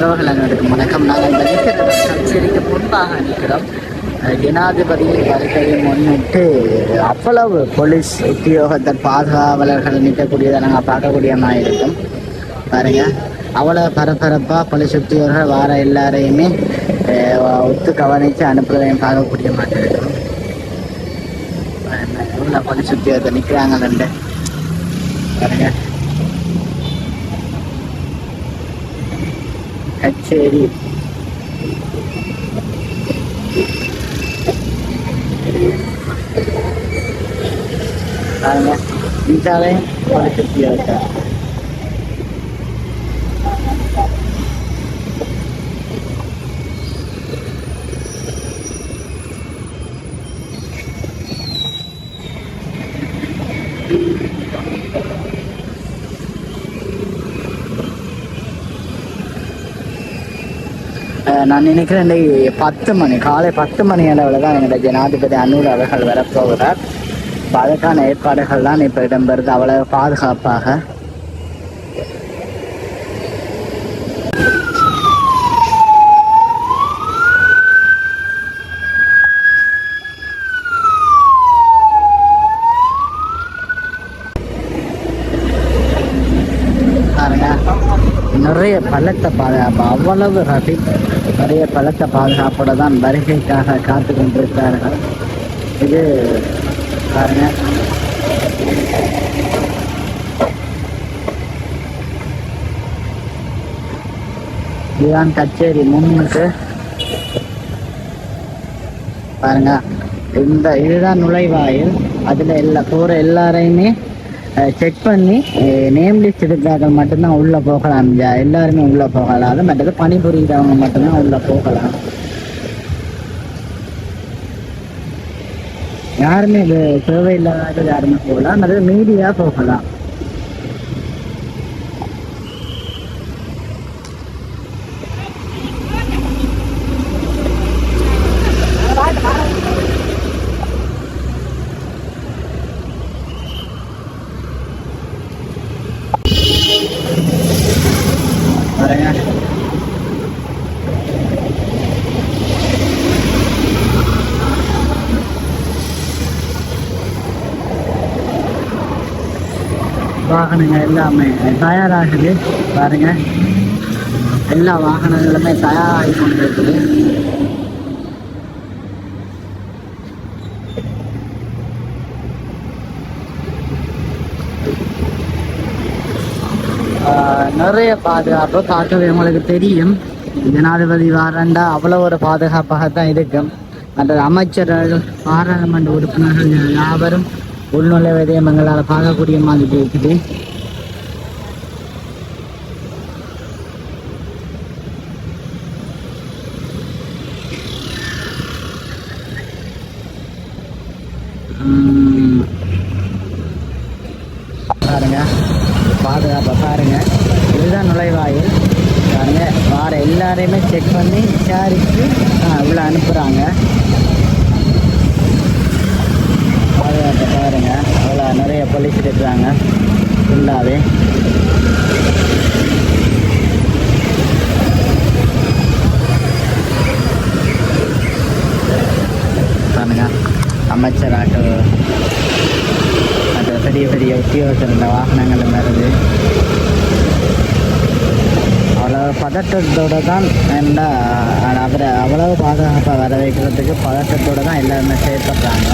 உறவுகள் அனைவருக்கும் வணக்கம். நாங்கள் இந்த நிற்கிற கச்சேரிக்கு முன்பாக நிற்கிறோம். ஜனாதிபதி வருகையை முன்னிட்டு அவ்வளவு போலீஸ் உத்தியோகத்தர் பாதுகாவலர்கள் நிற்கக்கூடியதை நாங்கள் பார்க்கக்கூடிய மாதிரி இருக்கும். பாருங்க அவ்வளோ பரபரப்பாக போலீஸ் உத்தியோகர்கள் வார எல்லாரையுமே ஒத்து கவனித்து அனுப்புறதையும் பார்க்கக்கூடிய மாதிரி இருக்கும். பாருங்க, எவ்வளோ போலீஸ் உத்தியோகத்தை நிற்கிறாங்க ரெண்டு பாருங்க கச்சேரி பாருங்க இதாவே ஒரு சுத்தி இருக்கா அஹ் நான் நினைக்கிறேன் இன்னைக்கு பத்து மணி காலை பத்து மணி அளவில் தான் எங்களோட ஜனாதிபதி அன்னூர் அவர்கள் வரப்போகிறார். அதற்கான அதுக்கான ஏற்பாடுகள் தான் இப்போ இடம்பெறுது. அவ்வளவு பாதுகாப்பாக பாருங்க நிறைய பலத்தை பாதுகாப்பு அவ்வளவு ரசி நிறைய பலத்தை பாதுகாப்போட தான் வருகைக்காக காத்து கொண்டிருக்கிறார்கள். இது பாருங்க. இதுதான் கச்சேரி முன்னுக்கு. பாருங்க. இந்த இதுதான் நுழைவாயில். அதில் எல்லா போகிற எல்லாரையுமே செக் பண்ணி நேம் லிஸ்ட் எடுக்கிறார்கள் மட்டும்தான் உள்ளே போகலாம். எல்லாருமே உள்ளே போகலாம். அது மற்றது பணிபுரிகிறவங்க மட்டும்தான் உள்ளே போகலாம். யாருமே இது இல்லாத யாருமே போகலாம். அல்லது மீடியா போகலாம். பாருங்க. வாகனங்க எல்லாமே தயாராகுது. பாருங்க. எல்லா வாகனங்களுமே தயாராகி கொண்டிருக்குது. நிறைய பாதுகாப்பு பார்க்கவே உங்களுக்கு தெரியும். ஜனாதிபதி வாரண்டா அவ்வளோ ஒரு பாதுகாப்பாக தான் இருக்கும். மற்ற அமைச்சர்கள் பாராளுமன்ற உறுப்பினர்கள் யாவரும் உள்நுழைவதையும் எங்களால் பார்க்கக்கூடிய மாதிரி இருக்குது. உம், பாருங்க பாதுகாப்பை பாருங்கள் இதுதான் நுழைவாயில். பாருங்க வார எல்லாரையுமே செக் பண்ணி விசாரித்து உள்ள அனுப்புகிறாங்க பாதுகாப்பை பாருங்கள் அவ்வளோ நிறைய போலீஸ் இருக்கிறாங்க. ஃபுல்லாகவே பாருங்க அமைச்சர் ஆட்டோ பெரிய பெரிய உத்தியோகத்தில் வாகனங்கள் வருது அவ்வளோ பதட்டத்தோட தான் என்ன அவரை அவ்வளவு பாதுகாப்பாக வர வைக்கிறதுக்கு பதட்டத்தோடு தான் எல்லாருமே செயல்படுறாங்க